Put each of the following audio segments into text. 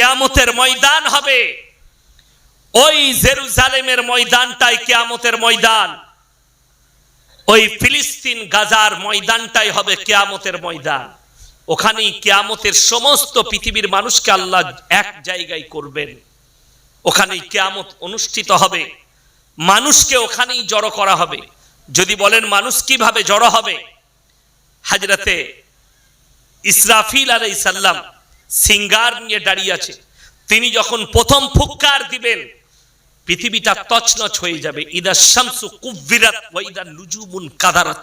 কেয়ামতের ময়দান হবে। ওই জেরুজালেমের ময়দানটাই কেয়ামতের ময়দান। ওই ফিলিস্তিন গাজার ময়দানটাই হবে কেয়ামতের ময়দান। ওখানেই কেয়ামতের সমস্ত পৃথিবীর মানুষকে আল্লাহ এক জায়গায় করবেন। ওখানেই কেয়ামত অনুষ্ঠিত হবে। মানুষকে ওখানেই জড়ো করা হবে। যদি বলেন মানুষ কীভাবে জড়ো হবে? হাজরাতে ইসরাফিল আলাই সাল্লাম সিঙ্গার নিয়ে দাঁড়িয়ে আছে। তিনি যখন প্রথম ফুৎকার দিবেন, পৃথিবীটা তছনছ হয়ে যাবে। ইদা শামসু কুব্বিরাত ওয়া ইদা নুজুমুন কাদারাত।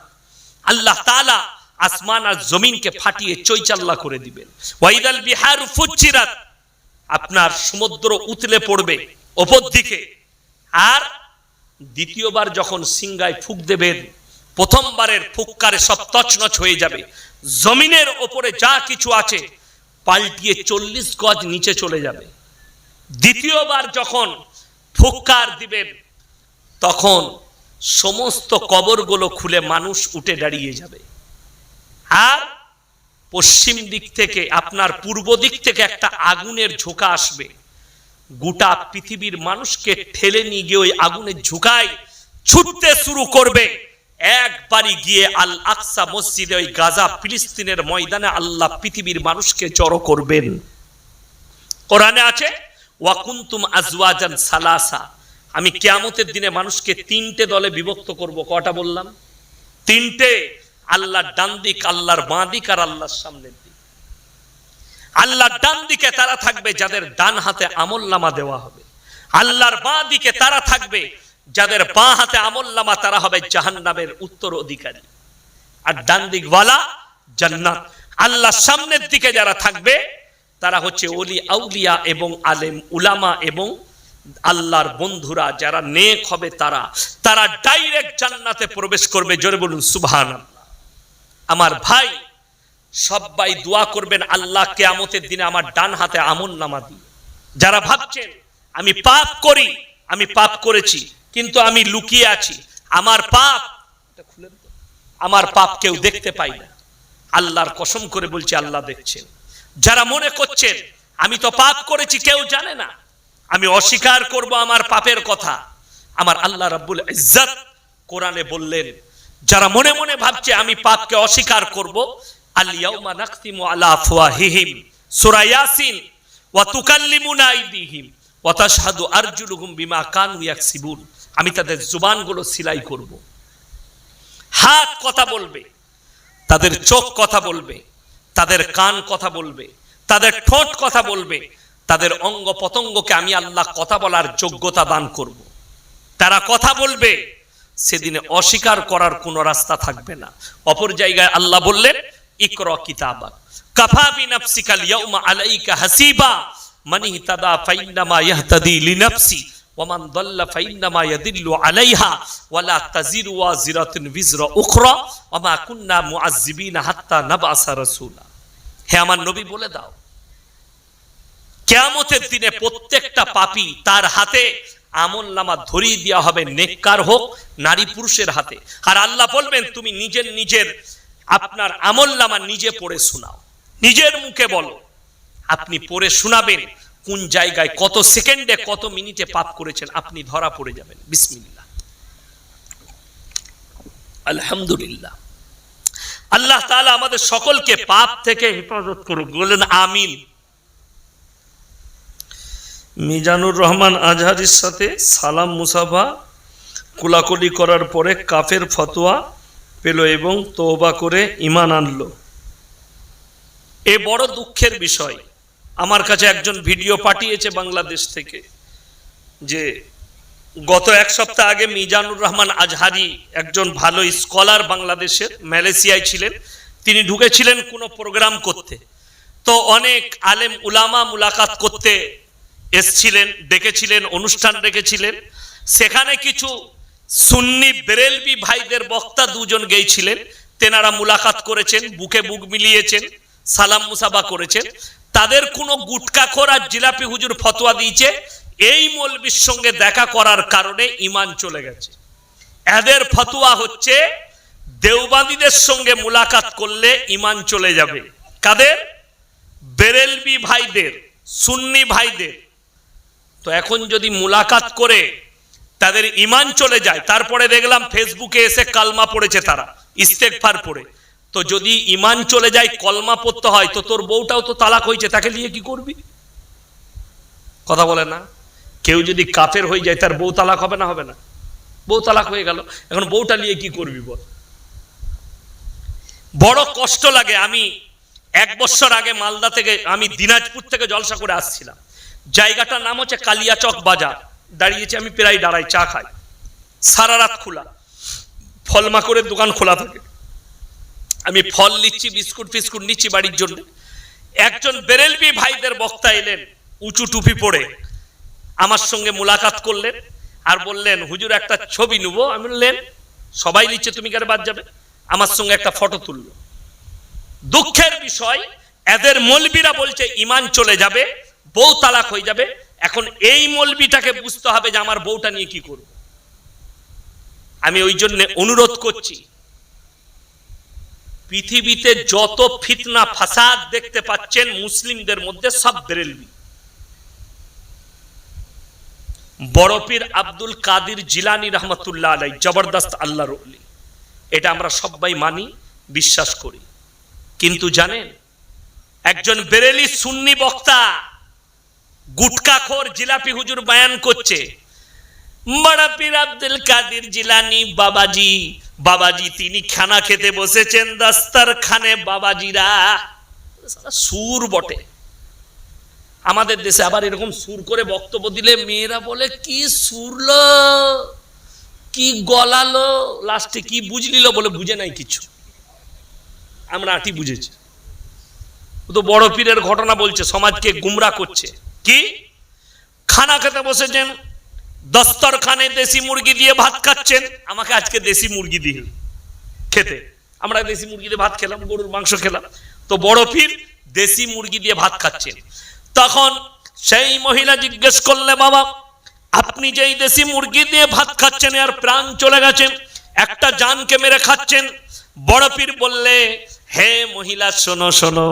আল্লাহ তাআলা আসমান আর জমিনকে ফাটিয়ে চৈচাল্লা করে দিবেন। ওয়াইদাল বিহার ফুচ্ছিরাত আপনার সমুদ্র উতলে পড়বে ওপর দিকে। আর দ্বিতীয়বার যখন সিঙ্গায় ফুক দেবেন, প্রথমবারের ফুক্কারে সব তছনছ হয়ে যাবে। জমিনের ওপরে যা কিছু আছে পাল্টিয়ে চল্লিশ গজ নিচে চলে যাবে। দ্বিতীয়বার যখন ফুক্কার দিবেন তখন সমস্ত কবরগুলো খুলে মানুষ উঠে দাঁড়িয়ে যাবে। আর পশ্চিম দিক থেকে, আপনার পূর্ব দিক থেকে একটা আগুনের ঝোঁকা আসবে। গোটা পৃথিবীর মানুষকে ঠেলে নিয়ে গিয়ে ওই আগুনের ঝুঁকায় ছুটতে শুরু করবে। একবারই গিয়ে আল আকসা মসজিদে ওই গাজা ফিলিস্তিনের ময়দানে আল্লাহ পৃথিবীর মানুষকে জড়ো করবেন। কোরআনে আছে ওয়াকুন্তুম আজওয়াজান সালাসা। আমি কিয়ামতের দিনে মানুষকে তিনটে দলে বিভক্ত করব। কটা বললাম? তিনটে, আল্লাহর ডান দিক, আল্লাহর বাঁ দিক আর আল্লাহর সামনের দিক। আল্লাহর ডান দিকে তারা থাকবে যাদের ডান হাতে আমল নামা দেওয়া হবে। আল্লাহর বাঁ দিকে তারা থাকবে যাদের বাঁ হাতে আমল নামা, তারা হবে জাহান্নামের উত্তর অধিকারী। আর ডান দিকওয়ালা জান্নাত। আল্লাহ সামনের দিকে যারা থাকবে, তারা হচ্ছে ওলি আউলিয়া এবং আলেম উলামা এবং আল্লাহর বন্ধুরা, যারা নেক হবে তারা। তারা ডাইরেক্ট জান্নাতে প্রবেশ করবে, জোরে বলুন সুবহান আমার ভাই, সবাই দোয়া করবেন, আল্লাহ কেয়ামতের দিনে আমার ডান হাতে আমল নামা দিয়ে যারা ভাবছেন, আমি পাপ করি, আমি পাপ করেছি কিন্তু আমি লুকিয়ে আছি। আমার পাপ। আমার পাপ কেউ দেখতে পাই না। আল্লাহর কসম করে বলছি, আল্লাহ দেখছেন। যারা মনে করছেন, আমি তো পাপ করেছি, কেউ জানে না। আমি অস্বীকার করব আমার পাপের কথা। আমার আল্লাহ রাব্বুল ইজ্জত কোরআনে বললেন, যারা মনে মনে ভাবছে, আমি পাপকে অস্বীকার করব, আল ইয়াউমা নাখতিমু আলা আফওয়াহিহিম, সূরা ইয়াসিন, ওয়া তুকাল্লিমুনা আইদিহিম, ওয়া তাশহাদু আরজুলুহুম বিমা কানু ইয়াকসিবুন। আমি তাদের জুবানগুলো সিলাই করব। হাত কথা বলবে, তাদের চোখ কথা বলবে, তাদের কান কথা বলবে, তাদের ঠোঁট কথা বলবে, তাদের অঙ্গ পতঙ্গকে আমি আল্লাহ কথা বলার যোগ্যতা দান করব। তারা কথা বলবে, সেদিনে অস্বীকার করার কোনো রাস্তা থাকবে না। অপর জায়গায় আল্লাহ বললেন, ইকর কিতাবা কাফা বিনাফসিকা ইয়াউমা আলাইকা হাসিবা, মান ইহতাদা ফাইন্নামা ইয়াহতাদি লিনাফসি হে আমার নবী, বলে দাও, কেয়ামতের দিনে প্রত্যেকটা তার হাতে আমল নামা ধরিয়ে দেওয়া হবে, নেককার হোক, নারী পুরুষের হাতে। আর আল্লাহ বলবেন, তুমি নিজের নিজের আপনার আমল নামা নিজে পড়ে শোনাও। নিজের মুখে বলো, আপনি পড়ে শোনাবেন কোন জায়গায় কত সেকেন্ডে, কত মিনিটে পাপ করেছেন, আপনি ধরা পড়ে যাবেন। বিসমিল্লাহ। আলহামদুলিল্লাহ। আল্লাহ তাআলা আমাদের সকলকে পাপ থেকে হেফাজত করুক। বলেন, আমিন। মিজানুর রহমান আজহারির সাথে সালাম মুসাফা, কোলাকুলি করার পরে কাফের ফতোয়া পেল এবং তওবা করে ইমান আনলো। এ বড় দুঃখের বিষয়। আমার কাছে একজন ভিডিও পাঠিয়েছে বাংলাদেশ থেকে যে গত এক সপ্তাহ আগে মিজানুর রহমান আজহারি একজন ভালো স্কলার বাংলাদেশের মালয়েশিয়ায় ছিলেন। তিনি ঢুকেছিলেন কোনো প্রোগ্রাম করতে। তো অনেক আলেম উলামা মুলাকাত করতে এসছিলেন, ডেকেছিলেন, অনুষ্ঠান রেখেছিলেন সেখানে কিছু সুন্নি বেরেলবি ভাইদের বক্তা দুজন গেছিলেন তেনারা মুলাকাত করেছেন, বুকে বুক মিলিয়েছেন, সালাম মুসাবা করেছেন। তাদের কোনো গুটকাখোর আর জিলাপি হুজুর ফতোয়া দিয়েছে, এই মৌলবির সঙ্গে দেখা করার কারণে ইমান চলে গেছে। এদের ফতোয়া হচ্ছে, দেওবাদীদের সঙ্গে মুলাকাত করলে ইমান চলে যাবে। কাদের? বেরেলবি ভাইদের, সুন্নি ভাইদের। তো এখন যদি মুলাকাত করে তাদের ইমান চলে যায়, তারপরে দেখলাম ফেসবুকে এসে কালমা পড়েছে তারা ইস্তেকফার পড়ে। তো যদি ইমান চলে যায়, কলমা পড়তে হয়, তো তোর বউটাও তো তালাক হয়েছে, তাকে নিয়ে কি করবি? কথা বলে না। কেউ যদি কাফের হয়ে যায়, তার বউ তালাক হবে না হবে না। বউ তালাক হয়ে গেল, এখন বউটা নিয়ে কি করবি বল? বড় কষ্ট লাগে। আমি এক বছর আগে মালদা থেকে, আমি দিনাজপুর থেকে জলসা করে আসছিলাম। জায়গাটার নাম হচ্ছে কালিয়াচক বাজার। দাঁড়িয়েছি আমি প্রায় দাঁড়াই, চা খাই। সারা রাত খোলা। ফল মাকড়ের দোকান খোলা থাকে। আমি ফল নিচ্ছি, বিস্কুট ফিস্কুট নিচ্ছি বাড়ির জন্য। একজন বেরেলবি ভাইদের বক্তা এলেন, উঁচু টুপি পরে। আমার সঙ্গে মুলাকাত করলেন আর বললেন, হুজুর, একটা ছবি নেব। আমি বললেন, সবাই নিচ্ছে, তুমি কেন বাদ যাবে? আমার সঙ্গে একটা ফটো তুললো। দুঃখের বিষয়, এদের মলবিরা বলছে ইমান চলে যাবে, বউ তালাক হয়ে যাবে। এখন এই মলবিটাকে বুঝতে হবে যে আমার বউটা নিয়ে কি করব। আমি ওই জন্য অনুরোধ করছি পৃথিবীতে যত ফিতনা, ফাসাদ দেখতে পাচ্ছেন, মুসলিমদের মধ্যে সব বেরেলবি বড়পীর আব্দুল কাদির জিলানি রহমতুল্লাহ আলাই জবরদস্ত আল্লাহর ওলি। এটা আমরা সবাই মানি, বিশ্বাস করি। কিন্তু জানেন, একজন বেরেলি সুন্নি বক্তা গুটকাখোর জিলাপি হুজুর বয়ান করছে বড় পীর আব্দুল কাদির জিলানি বাবাজি বাবাজি তিনি খানা খেতে বসেছেন দাস্তার খানে। বাবাজিরা সুর বটে। আমাদের দেশে আবার এরকম সুর করে বক্তব্য দিলে মেয়েরা বলে, কি সুরলো, কি গলালো, লাস্টে কি বুঝলিল বলে বুঝে নাই কিছু। আমরা আটি বুঝেছি। তো বড় পীরের ঘটনা বলছে, সমাজকে গুমরা করছে। কি? খানা খেতে বসেছেন দস্তরখানে দেশি মুরগি দিয়ে ভাত খাচ্ছেন। আমাকে আজকে দেশি মুরগি দিয়ে খেতে। আমরা দেশি মুরগি দিয়ে ভাত খেলাম, গরুর মাংস খেলাম। তো বড় পীর দেশি মুরগি দিয়ে ভাত খাচ্ছেন। তখন সেই মহিলা জিজ্ঞেস করলে, বাবা, আপনি যেই দেশি মুরগি দিয়ে ভাত খাচ্ছেন আর প্রাণ চলে গেছেন একটা জানকে মেরে খাচ্ছেন। বড় পীর বললে, হে মহিলা, শোনো শোনো,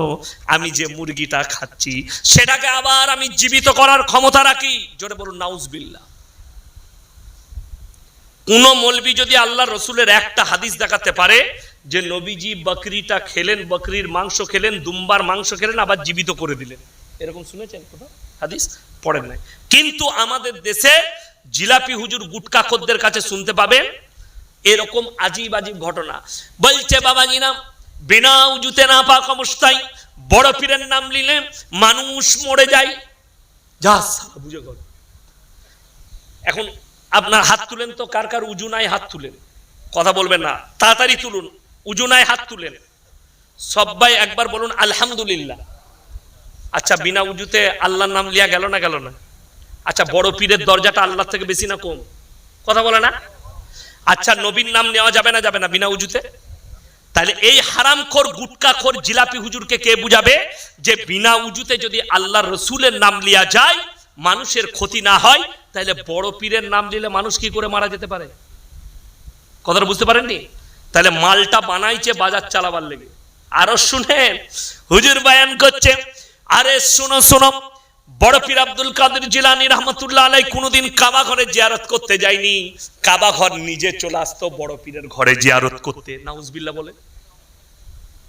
আমি যে মুরগিটা খাচ্ছি, সেটাকে আবার আমি জীবিত করার ক্ষমতা রাখি। জোরে বলুন নাউজবিল্লা কোন মলবি যদি আল্লাহ রসুলের একটা হাদিস দেখাতে পারে যে নবীজি বকরিটা খেলেন, বকরির মাংস খেলেন, দুম্বার মাংস খেলেন, আবার জীবিত করে দিলেন। এরকম শুনেছেন কোথাও? হাদিস? পড়েন নাই। কিন্তু আমাদের দেশে জিলাপি হুজুর গুটকা খদ্দের কাছে শুনতে পাবেন, এরকম আজিব আজিব ঘটনা। বলছে, বাবাজি নাম বিনা উজুতে না পাক অবস্থায় বড় পীরের নাম নিলে মানুষ মরে যায়। যা বুঝে এখন আপনার হাত তুলেন তো, কার কার উজুনায় হাত তুলেন? কথা বলবেন না, তাড়াতাড়ি তুলুন, উজুনায় হাত তুলেন। সবাই একবার বলুন, আলহামদুলিল্লাহ। আচ্ছা বিনা উজুতে আল্লাহর নাম লিয়া গেল না গেল না? আচ্ছা বড় পীরের দরজাটা আল্লাহ থেকে বেশি না কম? কথা বলে না? আচ্ছা নবীর নাম নেওয়া যাবে না যাবে না বিনা উজুতে? তাহলে এই হারামখোর, গুটকাখোর, জিলাপি হুজুরকে কে বুঝাবে? যে বিনা উজুতে যদি আল্লাহ রসুলের নাম লিয়া যায়, মানুষের ক্ষতি না হয় তাহলে বড় পীরের নাম নিলে মানুষ কি করে মারা যেতে পারে? কথাটা বুঝতে পারেননি? তাহলে মালটা বানাইছে বাজার চালাবার লেগে। আরও শুনেন, হুজুর বায়ান করছে, আরে শোনো শোনো, বড় পীর আব্দুল কাদের জিলানি রহমতুল্লাহ আলাই কোনোদিন কাবা ঘরে জিয়ারত করতে যায়নি। কাবা ঘর নিজে চলে আসতো বড় পীরের ঘরে জিয়ারত করতে। নাউজবিল্লা বলে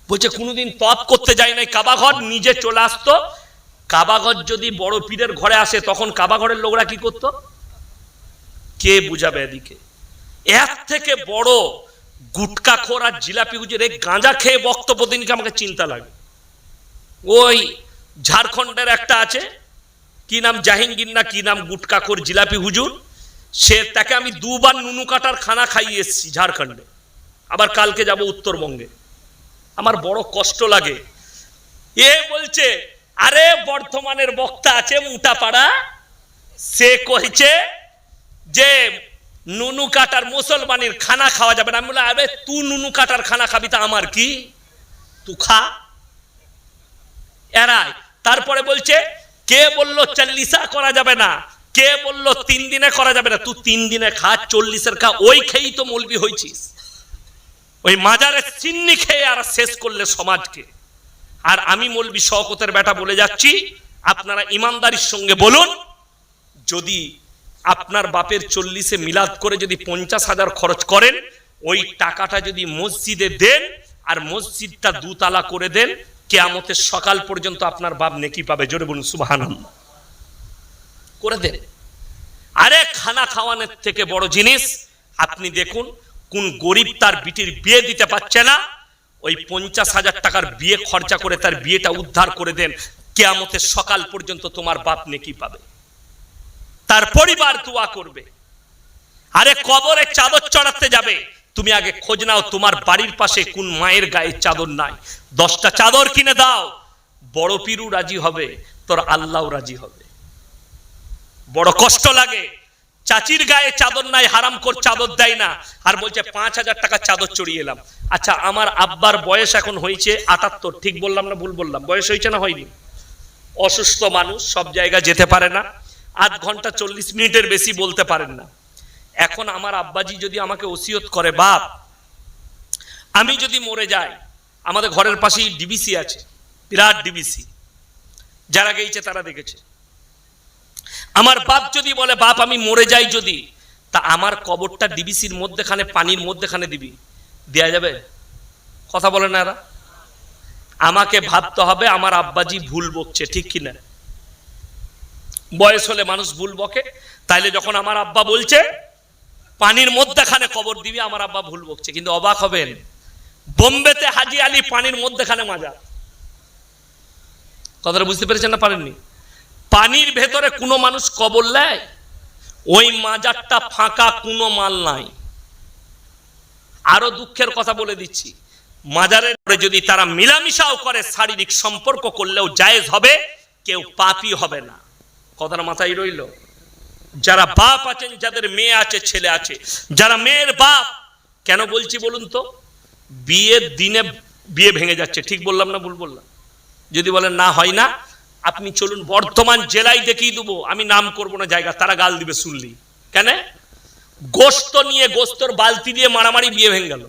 বলছে, কোনোদিন তপ করতে যায় নাই কাবা ঘর নিজে চলে আসতো কাবা ঘর যদি বড় পীরের ঘরে আসে, তখন কাবা ঘরের লোকরা কি করতো? কে বুঝাবে এদিকে? এর থেকে বড় গুটকা খোর আর জিলাপি হুজুর এই গাঁজা খেয়ে বক্তব্য দিনকে আমাকে চিন্তা লাগে। ওই ঝাড়খণ্ডের একটা আছে, কি নাম জাহিঙ্গীর না কি নাম গুটকাখোর জিলাপি হুজুর? সে তাকে আমি দুবার নুনু কাটার খানা খাইয়ে এসেছি ঝাড়খণ্ডে। আবার কালকে যাব উত্তরবঙ্গে। আমার বড় কষ্ট লাগে। এ বলছে আরে বর্ধমানের বক্তা আছে মুটাপাড়া, সে কইছে যে নুনু কাটার মুসলমানের খানা খাওয়া যাবে না। আমি বললাম, আরে তুই নুনু কাটার খানা খাবি তা আমার কি? তুই খা। এরাই তারপরে বলছে, কে বলল চল্লিশা করা যাবে না? কে বলল তিন দিনে করা যাবে না? তুই তিন দিনে খা, চল্লিশের খা, ওই খেয়েই তো মলবি হয়েছিস ওই মাজারে চিন্নি খেয়ে আর শেষ করলে সমাজকে। আর আমি মলবি শওকতের বেটা বলে যাচ্ছি, আপনারা ইমানদারির সঙ্গে বলুন, যদি আপনার বাপের চল্লিশে মিলাদ করে যদি পঞ্চাশ হাজার খরচ করেন, ওই টাকাটা যদি মসজিদে দেন আর মসজিদটা দুতলা করে দেন, কেয়ামতের সকাল পর্যন্ত আপনার বাপ নেকি পাবে। জোরে বলুন সুবাহান করে দেন। আরে খানা খাওয়ানোর থেকে বড় জিনিস, আপনি দেখুন, কোন গরিব তার বিটির বিয়ে দিতে পারছে না ওই পঞ্চাশ হাজার টাকার বিয়ে খরচা করে তার বিয়েটা উদ্ধার করে দেন। কেয়ামতের সকাল পর্যন্ত তোমার বাপ নেকি পাবে। তার পরিবার দোয়া করবে। আরে কবরে চাদর চড়াতে যাবে। তুমি আগে খোঁজ নাও তোমার বাড়ির পাশে কোন মায়ের গায়ে চাদর নাই। দশটা চাদর কিনে দাও। বড় পিরু রাজি হবে, তোর আল্লাহও রাজি হবে। বড় কষ্ট লাগে। চাচির গায়ে চাদর নাই, হারাম কর চাদর দেয় না। আর বলছে, পাঁচ হাজার টাকা চাদর চড়িয়ে এলাম। আচ্ছা আমার আব্বার বয়স এখন হয়েছে আটাত্তর। ঠিক বললাম না ভুল বললাম? বয়স হয়েছে না হয়নি? অসুস্থ মানুষ, সব জায়গা যেতে পারে না। আধ ঘণ্টা চল্লিশ মিনিটের বেশি বলতে পারেন না। এখন আমার আব্বাজি যদি আমাকে ওসিয়ত করে, বাপ, আমি যদি মরে যাই, আমাদের ঘরের পাশেই ডিবিসি আছে, বিরাট ডিবিসি। যারা গেছে তারা দেখেছে। আমার বাপ যদি বলে, বাপ, আমি মরে যাই যদি, তা আমার কবরটা ডিবিসির মধ্যেখানে, পানির মধ্যেখানে দিবি। দেয়া যাবে? কথা বলে না এরা? আমাকে ভাবতে হবে আমার আব্বাজি ভুল বকছে, ঠিক কিনা? বয়স হলে মানুষ ভুল বকে, তাইলে যখন আমার আব্বা বলছে, পানির মধ্যেখানে কবর দিবি, আমার আব্বা ভুল বকছে। কিন্তু অবাক হবেন, বোম্বেতে হাজি আলী পানির মধ্যেখানে মাজা কথাটা বুঝতে পেরেছেন না পারেননি? পানির ভেতরে কোনো মানুষ কবর নেয়? ওই মাজারটা ফাঁকা, কোনো মাল নাই। আরও দুঃখের কথা বলে দিচ্ছি। মাজারের পরে যদি তারা মিলামিশাও করে, শারীরিক সম্পর্ক করলেও জায়েজ হবে, কেউ পাপি হবে না। কথাটা মাথায় রইল, যারা বাপ আছেন, যাদের মেয়ে আছে, ছেলে আছে, যারা মেয়ের বাপ, কেন বলছি বলুন তো? বিয়ের দিনে বিয়ে ভেঙে যাচ্ছে, ঠিক বললাম না ভুল বললাম? যদি বলেন না, হয় না আপনি চলুন বর্ধমান জেলায় দেখিয়ে দেবো। আমি নাম করব না জায়গা, তারা গাল দিবে শুনলি কেন? গোস্ত নিয়ে গোস্তর বালতি দিয়ে মারামারি বিয়ে ভেঙে গেল।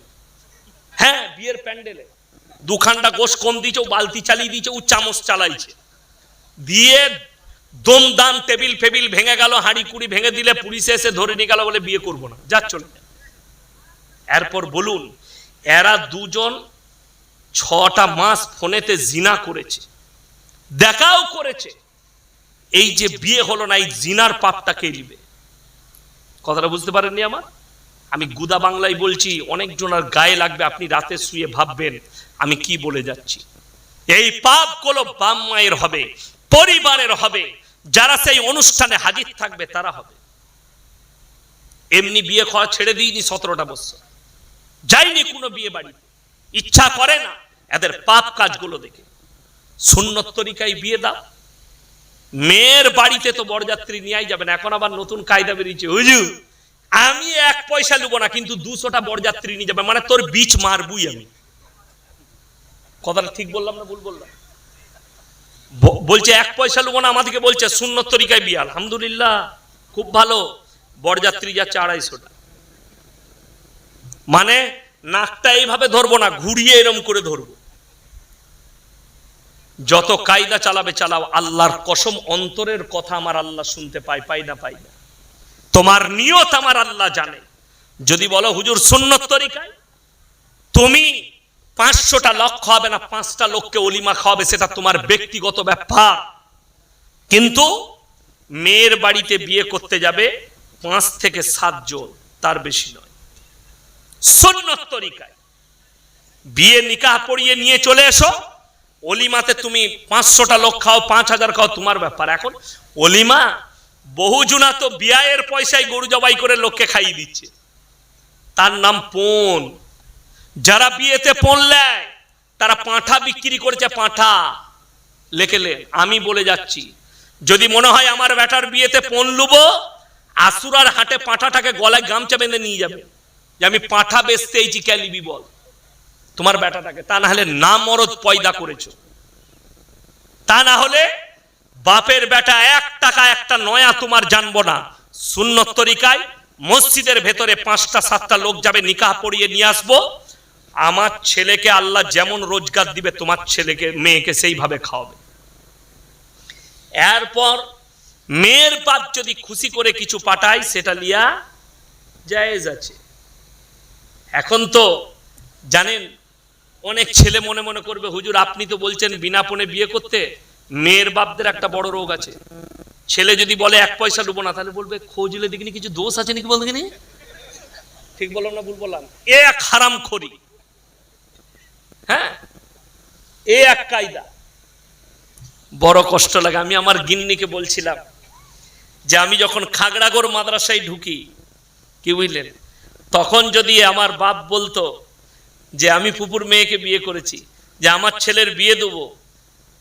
হ্যাঁ বিয়ের প্যান্ডেলে। দুখানটা গোস কম দিয়েছে, ও বালতি চালিয়ে দিয়েছে, ও চামচ চালাইছে। দিয়ে দম দাম টেবিল ফেবিল ভেঙে গেল, হাঁড়ি কুড়ি ভেঙে দিলে পুলিশে এসে ধরে নিয়ে গেল বলে বিয়ে করব না। যা চলে। এরপর বলুন, এরা দুজন ছটা মাস ফোনেতে জিনা করেছে। দেখাও করেছে। এই যে বিয়ে হলো না, এই জিনার পাপটা কে নিবে? কথাটা বুঝতে পারেননি আমার? আমি গুদা বাংলায় বলছি, অনেকজনের গায়ে লাগবে, আপনি রাতে শুয়ে ভাববেন, আমি কি বলে যাচ্ছি। এই পাপগুলো বাম মায়ের হবে, পরিবারের হবে, যারা সেই অনুষ্ঠানে হাজির থাকবে, তারা হবে। এমনি বিয়ে খাওয়া ছেড়ে দিইনি সতেরোটা বছর। যাইনি কোনো বিয়ে বাড়ি ইচ্ছা করে না এদের পাপ কাজগুলো দেখে। সুন্নত তরিকায় বিয়ে দাও। মেয়ের বাড়িতে তো বরযাত্রী নিয়েই যাবেন এখন আবার নতুন কায়দা বেরিয়েছে। হুজু আমি এক পয়সা নেব না, কিন্তু দুশোটা বরযাত্রী নিয়ে যাবে মানে তোর বীজ মারবুই আমি। কথাটা ঠিক বললাম না ভুল বললাম? বলছে, এক পয়সা নেব না, আমাদেরকে বলছে, সুন্নত তরিকায় বিয়ে আলহামদুলিল্লাহ, খুব ভালো, বরযাত্রী যাচ্ছে আড়াইশোটা। মানে নাকটা এইভাবে ধরবো না, ঘুরিয়ে এরম করে ধরবো। যত কায়দা চালাবে, চালাও। আল্লাহর কসম, অন্তরের কথা আমার আল্লাহ শুনতে পাই পাই না পাই না। তোমার নিয়ত আমার আল্লাহ জানে। যদি বলো, হুজুর, সুন্নত তরিকায়? তুমি পাঁচশোটা লক্ষ হবে না, পাঁচটা লোককে অলিমা খাওয়াবে, সেটা তোমার ব্যক্তিগত ব্যাপার। কিন্তু মেয়ের বাড়িতে বিয়ে করতে যাবে পাঁচ থেকে সাতজন তার বেশি নয়। সুন্নত তরিকায়। বিয়ে নিকাহ পড়িয়ে নিয়ে চলে এসো। অলিমাতে তুমি পাঁচশোটা লোক খাও, পাঁচ হাজার খাও, তোমার ব্যাপার। এখন অলিমা বহুজনা তো বিয়ায়ের পয়সায় গরু জবাই করে লোককে খাইয়ে দিচ্ছে। তার নাম পণ যারা বিয়েতে পণ নেয়, তারা পাঁঠা বিক্রি করেছে, পাঁঠা। লেখেলে আমি বলে যাচ্ছি, যদি মনে হয় আমার বেটার বিয়েতে পণ লুবো, আসুরার হাটে পাঁঠাটাকে গলায় গামছা বেঁধে নিয়ে যাবে। যে আমি পাঁঠা বেচতে এইছি ক্যালিবি বল। তোমার বেটাটাকে। তা না হলে না মরদ পয়দা করেছ। তা না হলে বাপের বেটা এক টাকা একটা নয়া তোমার জানব না। সুন্নত তরিকায় মসজিদের ভেতরে পাঁচটা, সাতটা লোক যাবে, নিকাহ পড়িয়ে নিয়ে আসব। আমার ছেলেকে আল্লাহ যেমন রোজগার দিবে, তোমার ছেলেকে, মেয়েকে সেইভাবে খাওয়াবে। এরপর মেয়ের বাপ যদি খুশি করে কিছু পাঠায়, সেটা লিয়া জায়েজ আছে। এখন তো জানেন অনেক ছেলে মনে মনে করবে, হুজুর, আপনি তো বলছেন বিনা পণে বিয়ে করতে মেয়ের বাপদের একটা বড় রোগ আছে। ছেলে যদি বলে এক পয়সা দেবো না, তাহলে বলবে, খোঁজলে দেখিনি কিছু দোষ আছে নাকি বলতে দেখিনি ঠিক বললাম না, ভুল বললাম। এ এক হারাম খড়ি। হ্যাঁ? এ এক কায়দা। বড় কষ্ট লাগে। আমি আমার গিন্নিকে বলছিলাম যে, আমি যখন খাগড়াগড় মাদ্রাসায় ঢুকি, কি বুঝলেন? তখন যদি আমার বাপ বলতো যে আমি পুপুর মেয়েকে বিয়ে করেছি, যে আমার ছেলের বিয়ে দেবো।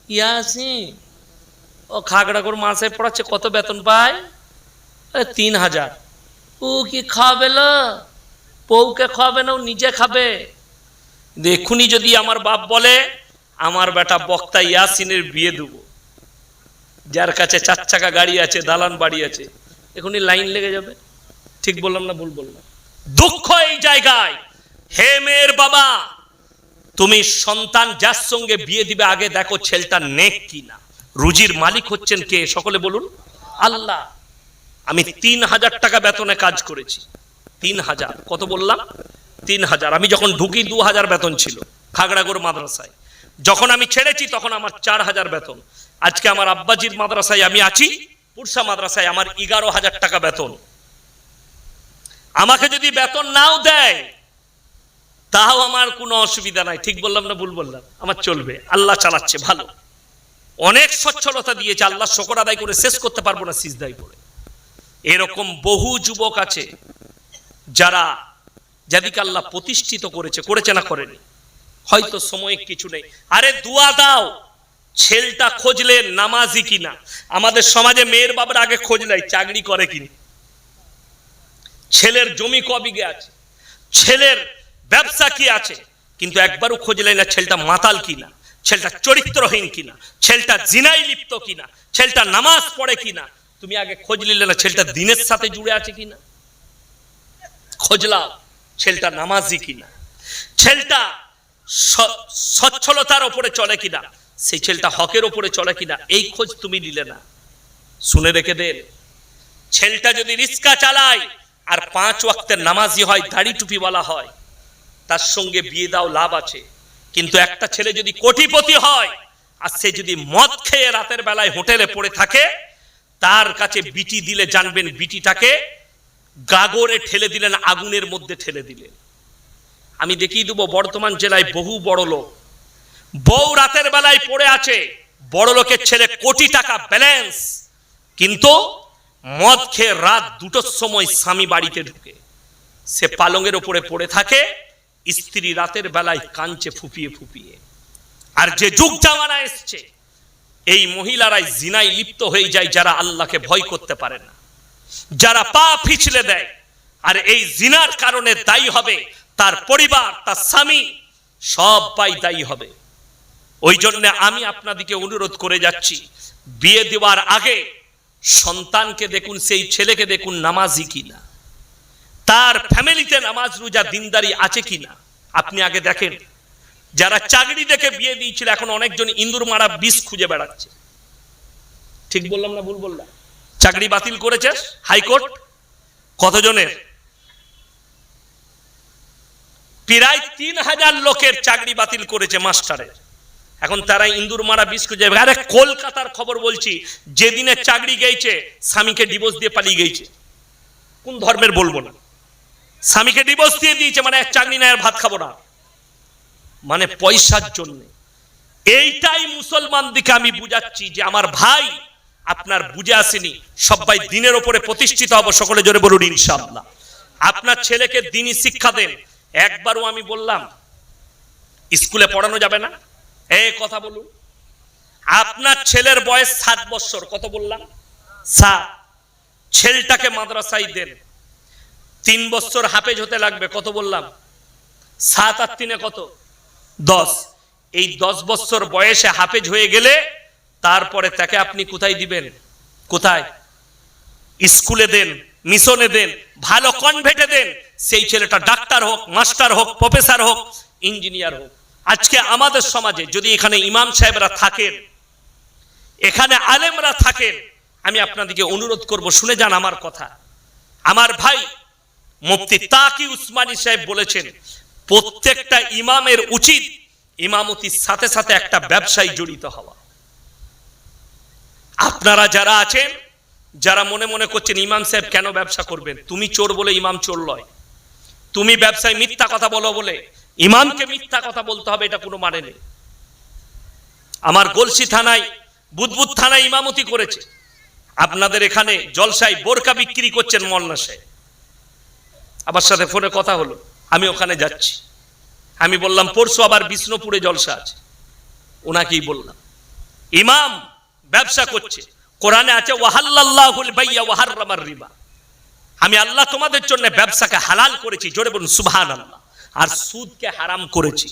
ইয়াসি ও খাগড়াগড় মাসে পড়াচ্ছে কত বেতন পায়? তিন হাজার। ও কি খাওয়াবে না? বউকে খাওয়াবে না, ও নিজে খাবে। দেখুনি যদি আমার বাপ বলে, আমার বেটা বক্তা ইয়াসিনের বিয়ে দেবো। যার কাছে চার চাকা গাড়ি আছে, দালান বাড়ি আছে এখনই লাইন লেগে যাবে। ঠিক বললাম না ভুল বললাম? দুঃখ এই জায়গায়। হে মেয়ের বাবা, তুমি সন্তান যার সঙ্গে বিয়ে দিবে আগে দেখো ছেলেটা নেক কিনা। রুজির মালিক হচ্ছেন কে? সকলে বলুন। আল্লাহ, আমি তিন হাজার টাকা বেতনে কাজ করেছি। তিন হাজার। কত বললাম? তিন হাজার। আমি যখন ঢুকি, দু হাজার বেতন ছিল খাগড়াগড় মাদ্রাসায়। যখন আমি ছেড়েছি, তখন আমার চার হাজার বেতন। আজকে আমার আব্বাজির মাদ্রাসায় আমি আছি, পুরসা মাদ্রাসায় আমার এগারো হাজার টাকা বেতন। আমাকে যদি বেতন নাও দেয় তাও আমার কোনো অসুবিধা নাই। ঠিক বললাম না ভুল বললাম? আমার চলবে। আল্লাহ চালাচ্ছে, ভালো। অনেক সচ্ছলতা দিয়েছে। আল্লাহ শকর আদায় করে শেষ করতে পারব না সিজদাই পড়ে। এরকম বহু যুবক আছে, যারা যাদিকে আল্লাহ প্রতিষ্ঠিত করেছে করেছে না করেনি। হয়তো সময় কিছু নেই। আরে দুয়া দাও, ছেলটা খোঁজলে নামাজি কিনা? আমাদের সমাজে মেয়ের বাবার আগে খোঁজ নেয়, চাকরি করে কিনা? ছেলের জমি কবিগে আছে? ছেলের ব্যবসা কি আছে? কিন্তু একবারও খোঁজ নেয় না ছেলেটা মাতাল কিনা, ছেলেটা চরিত্রহীন কিনা, ছেলেটা জিনাই লিপ্ত কিনা, ছেলেটা নামাজ পড়ে কিনা। তুমি আগে খোঁজ নিলে না ছেলেটা দিনের সাথে জুড়ে আছে কিনা? খোঁজলাও ছেলেটা নামাজি কিনা? ছেলেটা সচ্ছলতার ওপরে চলে কিনা? সেই ছেলেটা হকের ওপরে চলে কিনা? এই খোঁজ তুমি নিলে না। শুনে রেখে দেন। ছেলেটা যদি রিস্কা চালায়, আর পাঁচ ওয়াক্তের নামাজি হয়, দাড়ি টুপিওয়ালা হয় তার সঙ্গে বিয়ে দাও, লাভ আছে। কিন্তু একটা ছেলে যদি কোটিপতি হয়, আর সে যদি মদ খেয়ে রাতের বেলায় হোটেলে পড়ে থাকে, তার কাছে বিটি দিলে জানবেন বিটিটাকে গাগরে ঠেলে দিলেন, আগুনের মধ্যে ঠেলে দিলেন। আমি দেখিয়ে দেবো, বর্তমান জেলায় বহু বড় লোক। বউ রাতের বেলায় পড়ে আছে, বড় লোকের ছেলে কোটি টাকা ব্যালেন্স কিন্তু মদ খেয়ে রাত দুটোর সময় স্বামী বাড়িতে ঢুকে। সে পালঙের ওপরে পড়ে থাকে স্ত্রী রাতের বেলায় কাঞ্চে ফুপিয়ে ফুপিয়ে। আর যে যুগ জামানা এসছে এই মহিলারাই জিনায় লিপ্ত হয়ে যায় যারা আল্লাহকে ভয় করতে পারে না। যারা পা পিছলে দেয় আর এই জিনার কারণে দায়ী হবে তার পরিবার তার স্বামী সবাই দায়ী হবে। ওই জন্য আমি আপনাদিকে অনুরোধ করে যাচ্ছি বিয়ে দেওয়ার আগে সন্তানকে দেখুন সেই ছেলেকে দেখুন নামাজি কিনা। তার ফ্যামিলিতে নামাজ রোজা দিনদারি আছে কিনা? আপনি আগে দেখেন। যারা চাকরি দেখে বিয়ে দিয়েছিল, এখন অনেকজন ইন্দুর মারা বিষ খুঁজে বেড়াচ্ছে। ঠিক বললাম না ভুল বললাম? চাকরি বাতিল করেছে হাইকোর্ট? কতজনের? প্রায় তিন হাজার লোকের চাকরি বাতিল করেছে মাস্টারের। এখন তারা ইন্দুর মারা বিষ খুঁজে আরে কলকাতার খবর বলছি, যেদিনে চাকরি গেছে স্বামীকে ডিভোর্স দিয়ে পালিয়ে গেছে কোন ধর্মের বলব না। স্বামীকে ডিভোর্স দিয়ে দিয়েছে মানে এক চাকরি নেয় ভাত খাব না। মানে পয়সার জন্য। এইটাই মুসলমান দিকে আমি বুঝাচ্ছি যে আমার ভাই আপনার বুঝে আসেনি, সবাই দিনের ওপরে প্রতিষ্ঠিত হব, সকলে জোরে বলুন, ইনশাআল্লাহ। আপনার ছেলেকে দিনই শিক্ষা দেন। একবারও আমি বললাম, স্কুলে পড়ানো যাবে না? এই কথা বলুন। আপনার ছেলের বয়স সাত বছর, কত বললাম? সাত। ছেলেটাকে মাদ্রাসায় দেন। তিন বছর হাফেজ হতে লাগবে, কত বললাম? সাত আর তিনে কত? দশ। এই দশ বছর বয়সে হাফেজ হয়ে গেলে তারপরে তাকে আপনি কোথায় দিবেন? কোথায়? স্কুলে দেন, মিশনে দেন, ভালো কনভেটে দেন। সেই ছেলেটা ডাক্তার হোক, মাস্টার হোক, প্রফেসর হোক, ইঞ্জিনিয়ার হোক। আজকে আমাদের সমাজে যদি এখানে ইমাম সাহেবরা থাকেন, এখানে আলেমরা থাকেন, আমি আপনাদেরকে অনুরোধ করব, শুনে যান আমার কথা। আমার ভাই মুফতি তাকি উসমানী সাহেব বলেছেন, প্রত্যেকটা ইমামের উচিত ইমামতির সাথে সাথে একটা ব্যবসায় জড়িত হওয়া। আপনারা যারা আছেন, যারা মনে মনে করছেন ইমাম সাহেব কেন ব্যবসা করবেন, তুমি চোর বলে ইমাম চোর লয় তুমি ব্যবসায় মিথ্যা কথা বলো বলে, ইমামকে মিথ্যা কথা বলতে হবে, এটা কোনো মানে নেই। আমার গলসি থানায়, বুদবুদ থানায় ইমামতি করেছে। আপনাদের এখানে জলসায় বোরকা বিক্রি করছেন মল্লা সাহেব। আমার সাথে ফোনে কথা হলো। আমি ওখানে যাচ্ছি। আমি বললাম, পরশু আবার বিষ্ণুপুরে জলসা আছে। ওনাকেই বললাম, ইমাম ব্যবসা করছে। কোরআনে আছে রিবা। আমি, আল্লাহ তোমাদের জন্য ব্যবসাকে হালাল করেছি। জোরে বলুন সুবহান আল্লাহ আর সুদকে হারাম করেছি।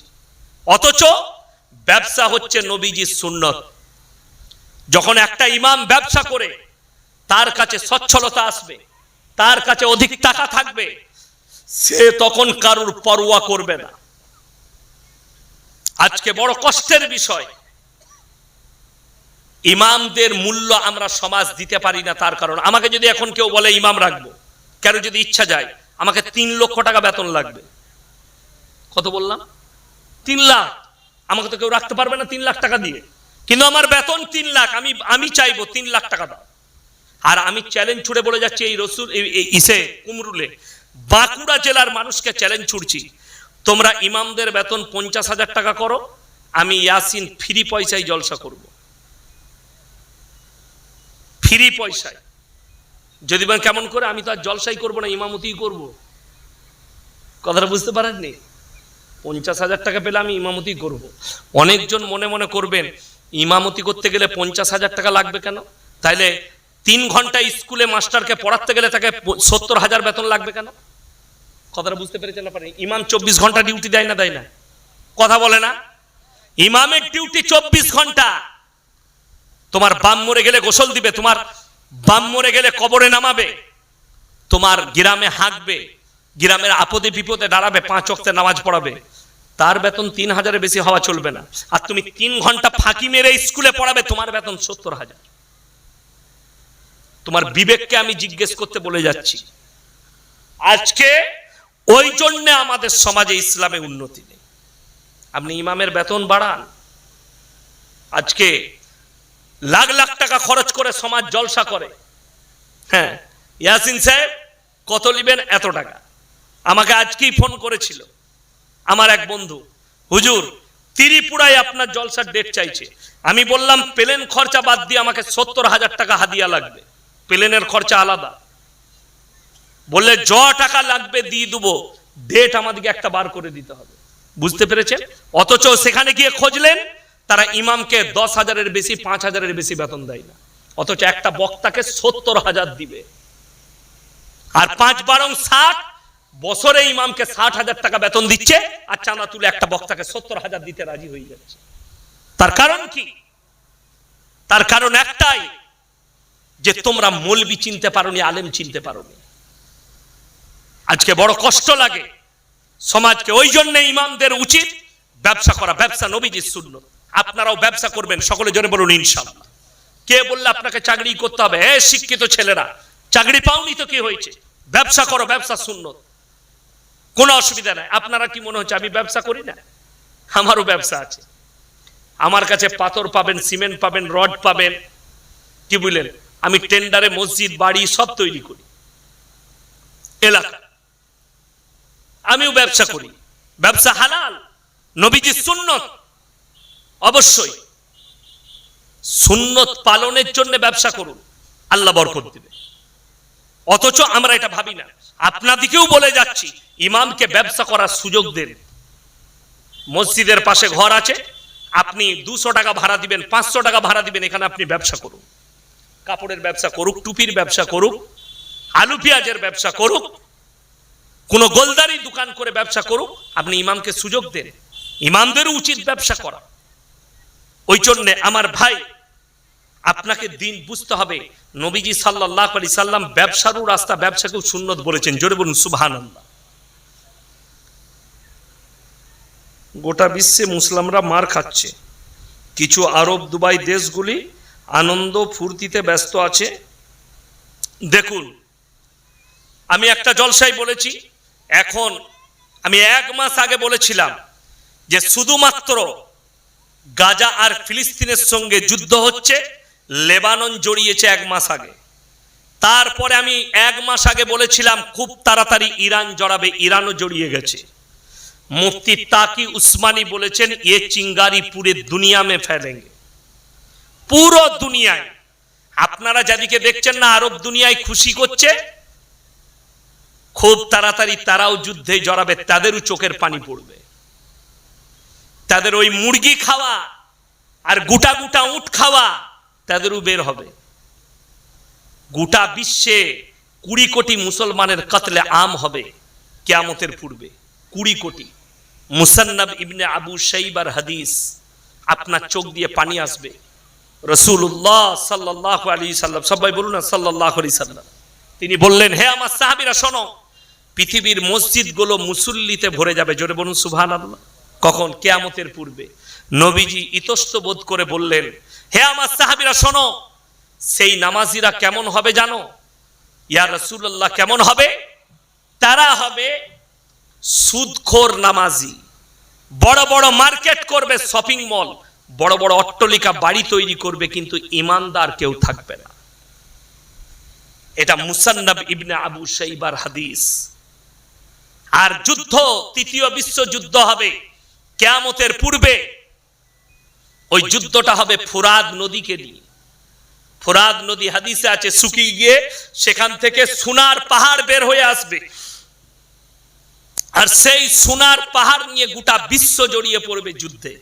অথচ ব্যবসা হচ্ছে নবীজির সুন্নত। যখন একটা ইমাম ব্যবসা করে, তার কাছে সচ্ছলতা আসবে, তার কাছে অধিক টাকা থাকবে সে তখন কারুর পরোয়া করবে না। আজকে বড় কষ্টের বিষয়। ইমামদের মূল্য আমরা সমাজ দিতে পারি না তার কারণ। আমাকে যদি এখন কেউ বলে ইমাম রাখব, কেন যদি ইচ্ছা যায়, আমাকে তিন লক্ষ টাকা বেতন লাগবে। কত বললাম? তিন লাখ। আমাকে তো কেউ রাখতে পারবে না তিন লাখ টাকা দিয়ে। কিন্তু আমার বেতন তিন লাখ, আমি আমি চাইব তিন লাখ টাকা দাও। আর আমি চ্যালেঞ্জ ছুড়ে বলে যাচ্ছি এই রসুল ইসে কুমরুলে বাঁকুড়া জেলার মানুষকে চ্যালেঞ্জ ছুড়ছি। তোমরা ইমামদের বেতন পঞ্চাশ হাজার টাকা করো, আমি ইয়াসিন ফ্রি পয়সায় জলসা করব। ফ্রি পয়সায়। যদি বলেন কেমন করে, আমি তো আর জলসাই করব না, ইমামতিই করব। কথাটা বুঝতে পারেননি? পঞ্চাশ হাজার টাকা পেলে আমি ইমামতি করব। অনেকজন মনে মনে করবেন, ইমামতি করতে গেলে পঞ্চাশ হাজার টাকা লাগবে কেন? তাইলে তিন ঘণ্টা স্কুলে মাস্টারকে পড়াতে গেলে তাকে সত্তর হাজার বেতন লাগবে কেন? কথাটা বুঝতে পেরেছেন না ইমাম চব্বিশ ঘণ্টা ডিউটি দেয় না দেয় না। কথা বলে না? ইমামের ডিউটি চব্বিশ ঘণ্টা। তোমার বাম মরে গেলে গোসল দিবে, তোমার বাম মরে গেলে কবরে নামাবে, তোমার গ্রামে হাঁকবে, গ্রামের আপদে বিপদে দাঁড়াবে, পাঁচ অক্তে নামাজ পড়াবে। তার বেতন তিন হাজারের বেশি হওয়া চলবে না। আর তুমি তিন ঘণ্টা ফাঁকি মেরে স্কুলে পড়াবে, তোমার বেতন সত্তর হাজার। তোমার বিবেককে আমি জিজ্ঞেস করতে বলে যাচ্ছি। আজকে ওই জন্য আমাদের সমাজে ইসলামে উন্নতি নেই। আপনি ইমামের বেতন বাড়ান। আজকে লাখ লাখ টাকা খরচ করে সমাজ জলসা করে। হ্যাঁ ইয়াসিন সাহেব কত নিবেন? এত টাকা। আমাকে আজকেই ফোন করেছিল। আমার এক বন্ধু হুজুর ত্রিপুরায় আপনার জলসার ডেট চাইছে। আমি বললাম প্লেন খরচা বাদ দিয়ে আমাকে সত্তর হাজার টাকা হাদিয়া লাগবে। প্লেনের খরচা আলাদা। বললে জ টাকা লাগবে দিয়ে দেবো ডেট আমাদেরকে একটা বার করে দিতে হবে। বুঝতে পেরেছেন? অথচ সেখানে গিয়ে খুঁজলেন, তারা ইমামকে দশ হাজারের বেশি, পাঁচ হাজারের বেশি বেতন দেয় না। অথচ একটা বক্তাকে সত্তর হাজার দিবে। আর পাঁচ বারং ষাট, বছরে ইমামকে ষাট হাজার টাকা বেতন দিচ্ছে, আর চাঁদা তুলে একটা বক্তাকে সত্তর হাজার দিতে রাজি হয়ে যাচ্ছে। তার কারণ কি? তার কারণ একটাই যে তোমরা মলবি চিনতে পারোনি, আলেম চিনতে পারোনি। আজকে বড় কষ্ট লাগে। সমাজকে ওই জন্য ইমামদের উচিত ব্যবসা করা। ব্যবসা নবীজির শূন্য আপনারাও ব্যবসা করবেন, সকলে জনে বলুন ইনশাল্লাহ কে বললে আপনাকে চাকরি করতে হবে? হ্যাঁ শিক্ষিত ছেলেরা, চাকরি পাওনি তো কি হয়েছে? ব্যবসা করো, ব্যবসা শূন্য কোনো অসুবিধা নাই। আপনারা কি মনে হচ্ছে, আমি ব্যবসা করি না? আমারও ব্যবসা আছে। আমার কাছে পাথর পাবেন, সিমেন্ট পাবেন, রড পাবেন। কি বুঝলেন আমি টেন্ডারে মসজিদ, বাড়ি সব তৈরি করি। এলাকা। আমিও ব্যবসা করি। ব্যবসা হালাল। নবীজি সুন্নত। অবশ্যই। সুন্নত পালনের জন্য ব্যবসা করুন। আল্লাহ বরকত দিবে। অথচ আমরা এটা ভাবি না। আপনাদিকেও বলে যাচ্ছি, ইমামকে ব্যবসা করার সুযোগ দেন। মসজিদের পাশে ঘর আছে। আপনি দুশো টাকা ভাড়া দিবেন, পাঁচশো টাকা ভাড়া দিবেন, এখানে আপনি ব্যবসা করুন। কাপড়ের ব্যবসা করুক, টুপির ব্যবসা করুক, আলু পেঁয়াজের ব্যবসা করুক, কোনো গোলদারি দোকান করে ব্যবসা করুক, আপনি ইমামকে সুযোগ দেন। ইমামদেরও উচিত ব্যবসা করা। ওই জন্যে আমার ভাই, আপনাকে দিন বুঝতে হবে, নবীজি সাল্লাহ আলি সাল্লাম ব্যবসারও রাস্তা, ব্যবসাকেও সুন্নত বলেছেন। জোরে বলুন সুবাহান গোটা বিশ্বে মুসলামরা মার খাচ্ছে। কিছু আরব, দুবাই দেশগুলি আনন্দ ফুর্তিতে ব্যস্ত আছে। দেখুন, আমি একটা জলসাই বলেছি, এখন আমি এক মাস আগে বলেছিলাম যে শুধুমাত্র গাজা আর ফিলিস্তিনের সঙ্গে যুদ্ধ হচ্ছে, লেবানন জড়িয়েছে এক মাস আগে। তারপরে আমি এক মাস আগে বলেছিলাম, খুব তাড়াতাড়ি ইরান জড়াবে, ইরানও জড়িয়ে গেছে। মুফতি তাকি উসমানি বলেছেন, এ চিঙ্গারি পুরে দুনিয়া মে ফেলেঙ্গে। পুরো দুনিয়ায়। আপনারা যাদিকে দেখছেন না, আরব দুনিয়ায় খুশি করছে। খুব তাড়াতাড়ি তারাও যুদ্ধে জড়াবে, তাদেরও চোখের পানি পড়বে। তাদের ওই মুরগি খাওয়া আর গোটা গোটা উট খাওয়া তাদেরও বের হবে। গোটা বিশ্বে কুড়ি কোটি মুসলমানের কাতলে আম হবে কেয়ামতের পূর্বে। কুড়ি কোটি। মুসান্নাব ইবনে আবু সাইবার হাদিস আপনার চোখ দিয়ে পানি আসবে। রসুল্লাহ সাল্লাহ আলী সাল্লাম, সবাই বলুন না সাল্লাহ আলি সাল্লাম। তিনি বললেন, হে আমার সাহাবিরা, শোনো, পৃথিবীর মসজিদগুলো মুসল্লিতে ভরে যাবে। জোরে বলুন সুভান আল্লাহ কখন? কেয়ামতের পূর্বে। নবীজি ইতস্ত বোধ করে বললেন, হে আমার সাহাবিরা, শোনো, সেই নামাজিরা কেমন হবে জানো? ইয়া রসুল্লাহ কেমন হবে? তারা হবে সুদখোর নামাজি। বড় বড় মার্কেট করবে শপিং মল। বড় বড় অট্টলিকা বাড়ি তৈরি করবে, কিন্তু ইমানদার কেউ থাকবে না। এটা মুসান্নাব ইবনে আবু সাইবার হাদিস। আর যুদ্ধ, তৃতীয় বিশ্বযুদ্ধ হবে কেয়ামতের পূর্বে। ওই যুদ্ধটা হবে ফুরাদ নদীকে নিয়ে। ফুরাদ নদী হাদিসে আছে, শুকিয়ে গিয়ে সেখান থেকে সোনার পাহাড় বের হয়ে আসবে। আর সেই সোনার পাহাড় নিয়ে গোটা বিশ্ব জড়িয়ে পড়বে যুদ্ধে।